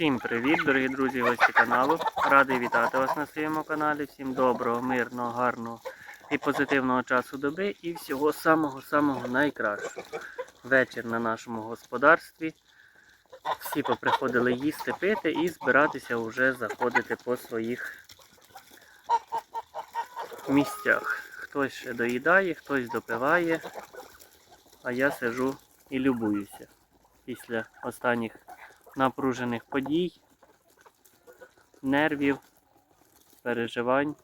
Всім привіт, дорогі друзі, гості каналу. Радий вітати вас на своєму каналі. Всім доброго, мирного, гарного і позитивного часу доби і всього самого-самого найкращого. Вечір на нашому господарстві. Всі поприходили їсти, пити і збиратися вже заходити по своїх місцях. Хтось ще доїдає, хтось допиває, а я сижу і любуюся після останніх напружених подій, нервів, переживань.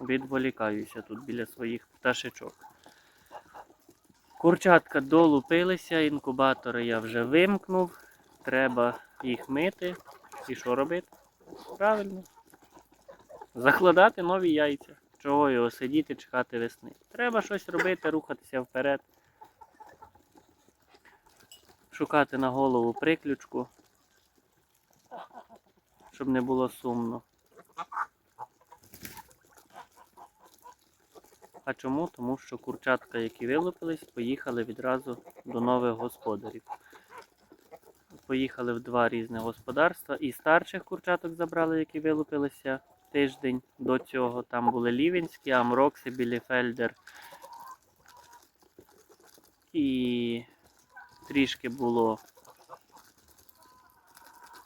Відволікаюся тут біля своїх пташечок. Курчатка долупилися, інкубатори я вже вимкнув. Треба їх мити. І що робити? Правильно. Закладати нові яйця. Чого його сидіти, чекати весни. Треба щось робити, рухатися вперед шукати на голову приключку, щоб не було сумно. А чому? Тому що курчатка, які вилупились, поїхали відразу до нових господарів. Поїхали в два різні господарства. І старших курчаток забрали, які вилупилися тиждень до цього. Там були Лівінські, Амрокси, Біліфельдер. І трішки було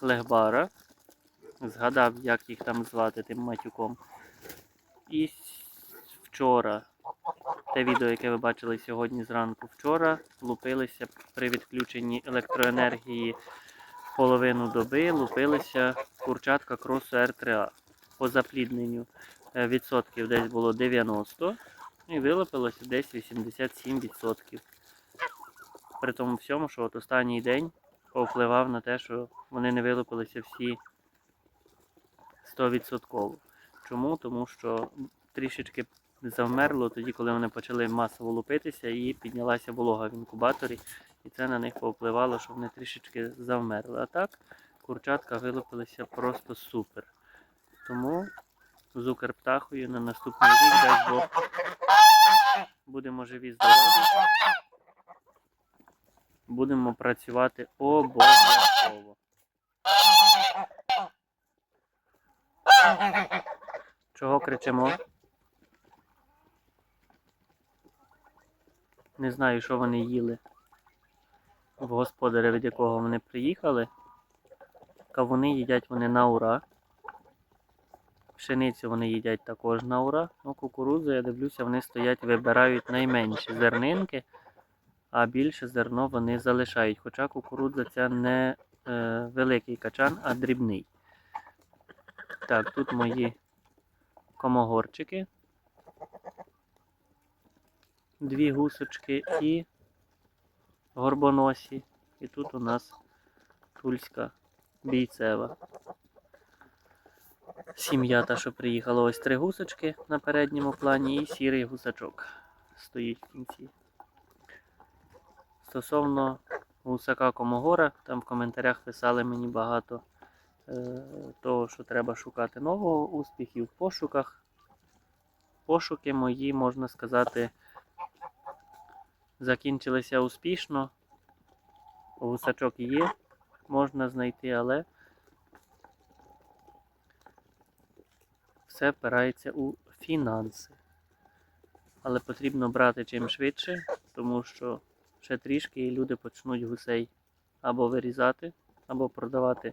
легбара. Згадав, як їх там звати тим матюком. І вчора, те відео, яке ви бачили сьогодні зранку, вчора лупилися при відключенні електроенергії половину доби, лупилися курчатка кросу R3A. По заплідненню е, відсотків десь було 90 і вилупилося десь 87% при тому всьому, що от останній день повпливав на те, що вони не вилупилися всі 100%. Чому? Тому що трішечки завмерло тоді, коли вони почали масово лупитися і піднялася волога в інкубаторі, і це на них повпливало, що вони трішечки завмерли. А так, курчатка вилупилися просто супер. Тому з Укрптахою на наступний рік дасть Бог будемо живі здорові будемо працювати обов'язково. Чого кричимо? Не знаю, що вони їли в господаря, від якого вони приїхали. Кавуни їдять вони на ура. Пшеницю вони їдять також на ура. Ну, кукурудзу, я дивлюся, вони стоять, вибирають найменші зернинки а більше зерно вони залишають. Хоча кукурудза це не е, великий качан, а дрібний. Так, тут мої комогорчики. Дві гусочки і горбоносі. І тут у нас тульська бійцева. Сім'я та, що приїхала, ось три гусочки на передньому плані і сірий гусачок стоїть в кінці. Стосовно гусака Комогора, там в коментарях писали мені багато е, того, що треба шукати нового успіхів в пошуках. Пошуки мої, можна сказати, закінчилися успішно. Гусачок є, можна знайти, але все впирається у фінанси. Але потрібно брати чим швидше, тому що ще трішки і люди почнуть гусей або вирізати, або продавати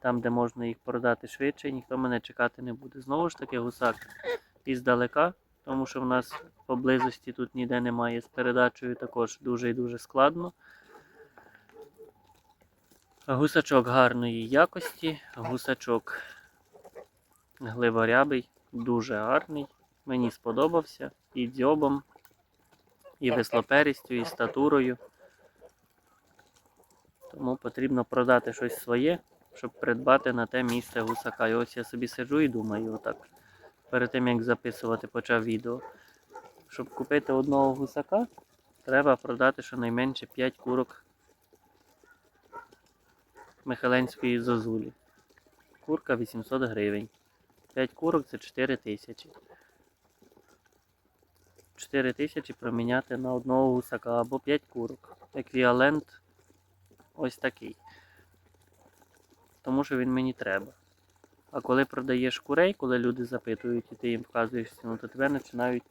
там, де можна їх продати швидше, ніхто мене чекати не буде. Знову ж таки, гусак іздалека, тому що в нас поблизості тут ніде немає з передачею також дуже і дуже складно. Гусачок гарної якості, гусачок глиборябий, дуже гарний. Мені сподобався і дзьобом, і веслоперістю, і статурою. Тому потрібно продати щось своє, щоб придбати на те місце гусака. І ось я собі сиджу і думаю, отак, перед тим як записувати почав відео. Щоб купити одного гусака, треба продати щонайменше 5 курок Михаленської зозулі. Курка 800 гривень. 5 курок це 4 тисячі. 4 тисячі проміняти на одного гусака або 5 курок. Еквіалент ось такий. тому що він мені треба. А коли продаєш курей, коли люди запитують і ти їм вказуєш ціну, то тебе починають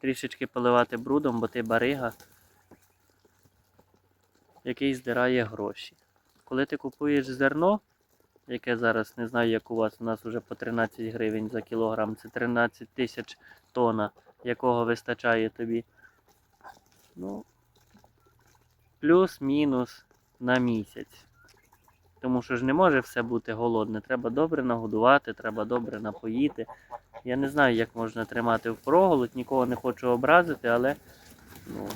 трішечки поливати брудом, бо ти барига, який здирає гроші. Коли ти купуєш зерно, яке зараз не знаю, як у вас, у нас вже по 13 гривень за кілограм, це 13 тисяч тонна, якого вистачає тобі. Ну, плюс-мінус на місяць. Тому що ж не може все бути голодне. Треба добре нагодувати, треба добре напоїти. Я не знаю, як можна тримати в проголодь, нікого не хочу образити, але ну,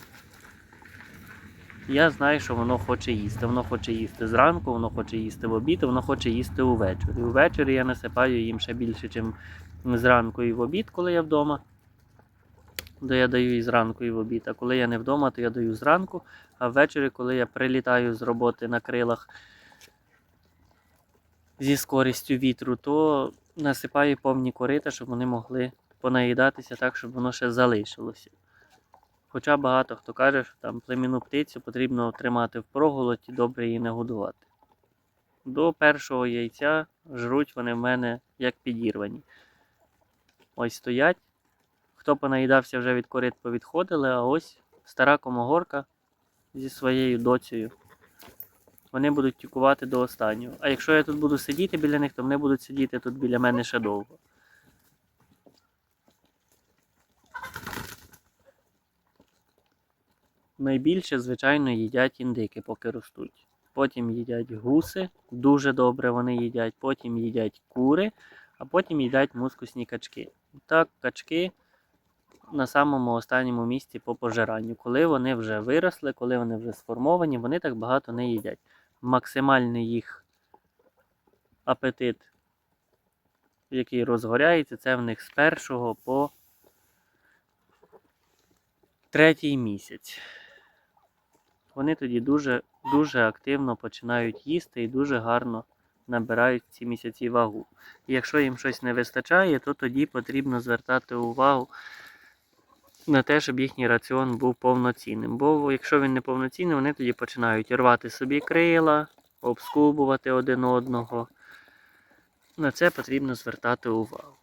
я знаю, що воно хоче їсти. Воно хоче їсти зранку, воно хоче їсти в обід, воно хоче їсти увечері. Увечері я насипаю їм ще більше, ніж зранку і в обід, коли я вдома. То я даю і зранку, і в обід. А коли я не вдома, то я даю зранку, а ввечері, коли я прилітаю з роботи на крилах зі скорістю вітру, то насипаю повні корита, щоб вони могли понаїдатися так, щоб воно ще залишилося. Хоча багато хто каже, що там племінну птицю потрібно тримати в проголоді, добре її нагодувати. До першого яйця жруть вони в мене як підірвані. Ось стоять. Хто понаїдався вже від корит повідходили, а ось стара комогорка зі своєю доцею. Вони будуть тікувати до останнього. А якщо я тут буду сидіти біля них, то вони будуть сидіти тут біля мене ще довго. Найбільше, звичайно, їдять індики, поки ростуть. Потім їдять гуси, дуже добре вони їдять, потім їдять кури, а потім їдять мускусні качки. Так, качки на самому останньому місці по пожиранню. Коли вони вже виросли, коли вони вже сформовані, вони так багато не їдять. Максимальний їх апетит, який розгоряється, це в них з першого по третій місяць. Вони тоді дуже, дуже активно починають їсти і дуже гарно набирають ці місяці вагу. І якщо їм щось не вистачає, то тоді потрібно звертати увагу на те, щоб їхній раціон був повноцінним. Бо якщо він не повноцінний, вони тоді починають рвати собі крила, обскубувати один одного. На це потрібно звертати увагу.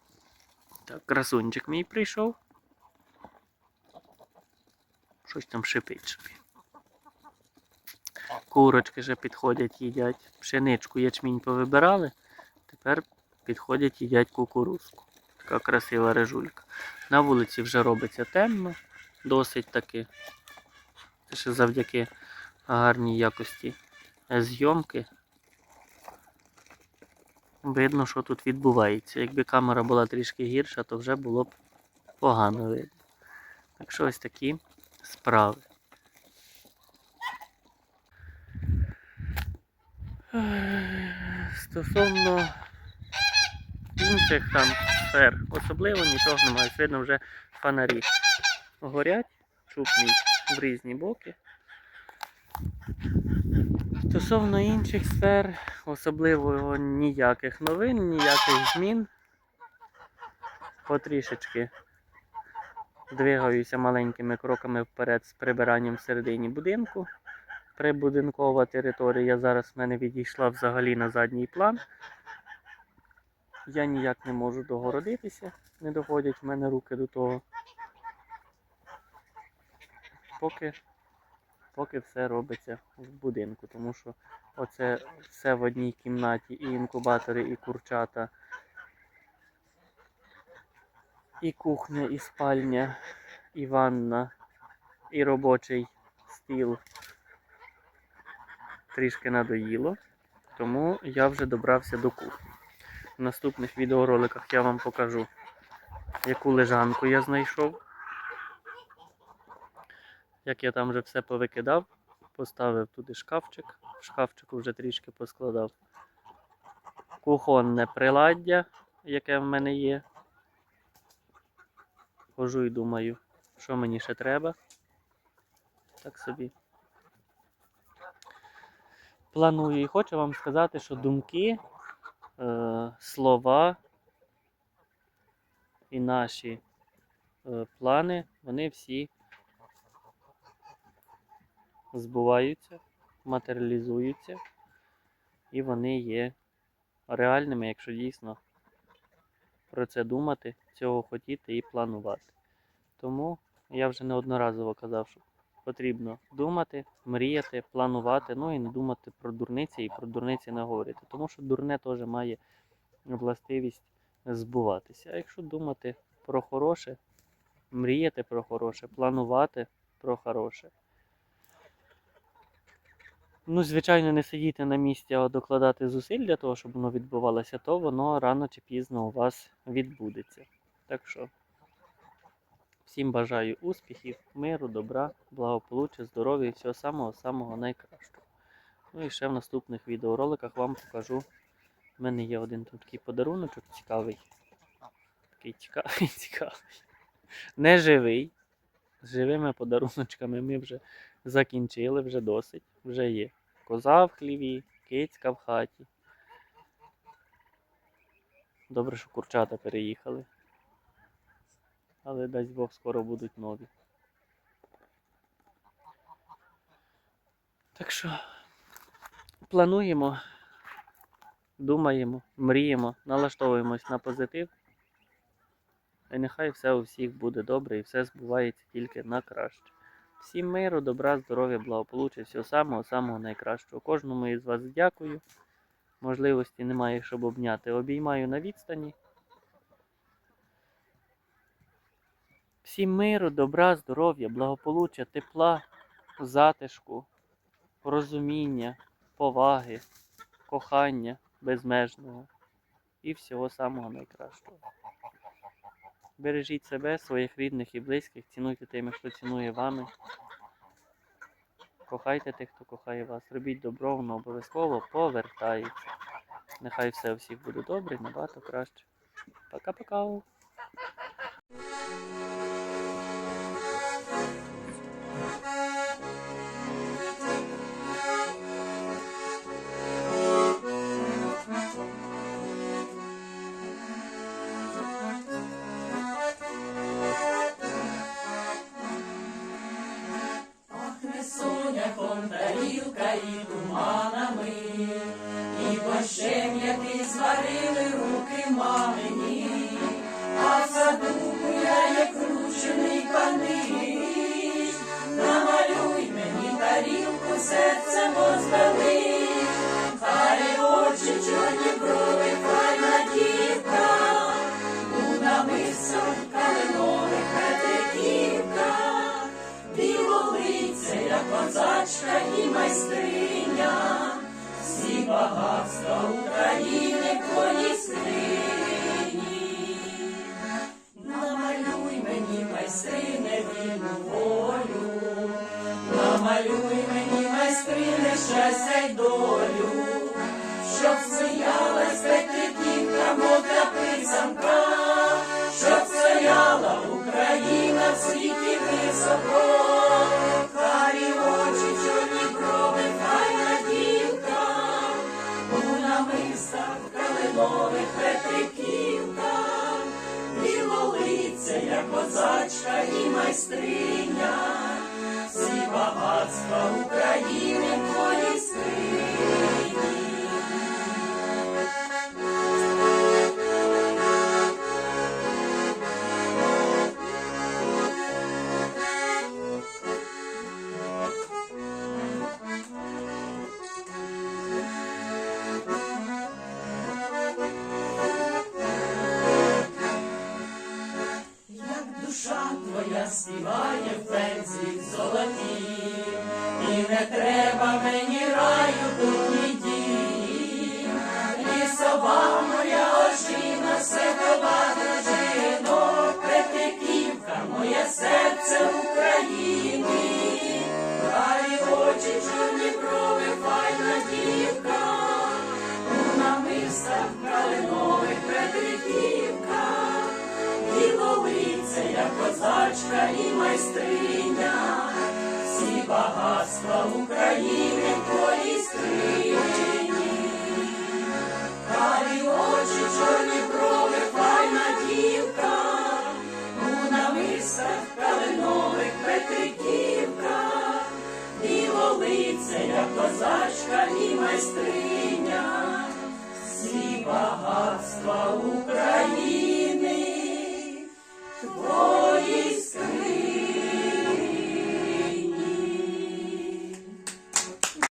Так, красунчик мій прийшов. Щось там шипить собі. Курочки вже підходять, їдять. Пшеничку ячмінь повибирали. Тепер підходять, їдять кукурузку. Така красива режулька. На вулиці вже робиться темно, досить таки. Це ще завдяки гарній якості зйомки. Видно, що тут відбувається. Якби камера була трішки гірша, то вже було б погано видно. Так що ось такі справи. Стосовно інших там сфер, особливо нічого немає. Видно, вже фонарі горять, чуб в різні боки. Стосовно інших сфер, особливо ніяких новин, ніяких змін. Потрішечки двигаюся маленькими кроками вперед з прибиранням всередині будинку. Прибудинкова територія зараз в мене відійшла взагалі на задній план. Я ніяк не можу догородитися, не доходять в мене руки до того. Поки, поки все робиться в будинку, тому що оце все в одній кімнаті, і інкубатори, і курчата, і кухня, і спальня, і ванна, і робочий стіл. Трішки надоїло, тому я вже добрався до кухні. В наступних відеороликах я вам покажу, яку лежанку я знайшов. Як я там вже все повикидав, поставив туди шкафчик, в шкафчику вже трішки поскладав. Кухонне приладдя, яке в мене є. Хожу і думаю, що мені ще треба. Так собі. Планую і хочу вам сказати, що думки е, слова і наші е, плани, вони всі збуваються, матеріалізуються. і вони є реальними, якщо дійсно про це думати, цього хотіти і планувати. Тому я вже неодноразово казав, що потрібно думати, мріяти, планувати, ну і не думати про дурниці і про дурниці не говорити. Тому що дурне теж має властивість збуватися. А якщо думати про хороше, мріяти про хороше, планувати про хороше. Ну, звичайно, не сидіти на місці, а докладати зусиль для того, щоб воно відбувалося, то воно рано чи пізно у вас відбудеться. Так що всім бажаю успіхів, миру, добра, благополуччя, здоров'я і всього самого-самого найкращого. Ну і ще в наступних відеороликах вам покажу. У мене є один тут такий подаруночок цікавий. Такий цікавий, цікавий. Не живий. З живими подаруночками ми вже закінчили, вже досить. Вже є коза в хліві, кицька в хаті. Добре, що курчата переїхали. Але дасть Бог скоро будуть нові. Так що плануємо, думаємо, мріємо, налаштовуємось на позитив. І нехай все у всіх буде добре і все збувається тільки на краще. Всім миру, добра, здоров'я, благополуччя, всього самого самого найкращого. Кожному із вас дякую. Можливості немає, щоб обняти. Обіймаю на відстані. Всім миру, добра, здоров'я, благополуччя, тепла, затишку, розуміння, поваги, кохання безмежного і всього самого найкращого. Бережіть себе, своїх рідних і близьких, цінуйте тими, хто цінує вами. Кохайте тих, хто кохає вас. Робіть добро, воно обов'язково повертається. Нехай все у всіх буде добре, набагато краще. Пока-пока. Тарілка і туманами, і борщем, який зварили руки мамині, а в саду гуляє кручений панич. Намалюй мені тарілку, серцем розвели, хай очі, чорні брови, файна дівка, у намисах козачка і майстриня, всі багатства України скрині. Намалюй мені, майстрине, вільну волю, намалюй мені, майстрине, щастя й долю, щоб сміялась петриківка, мов та писанка, майстриня, всі багатства України твої твоїй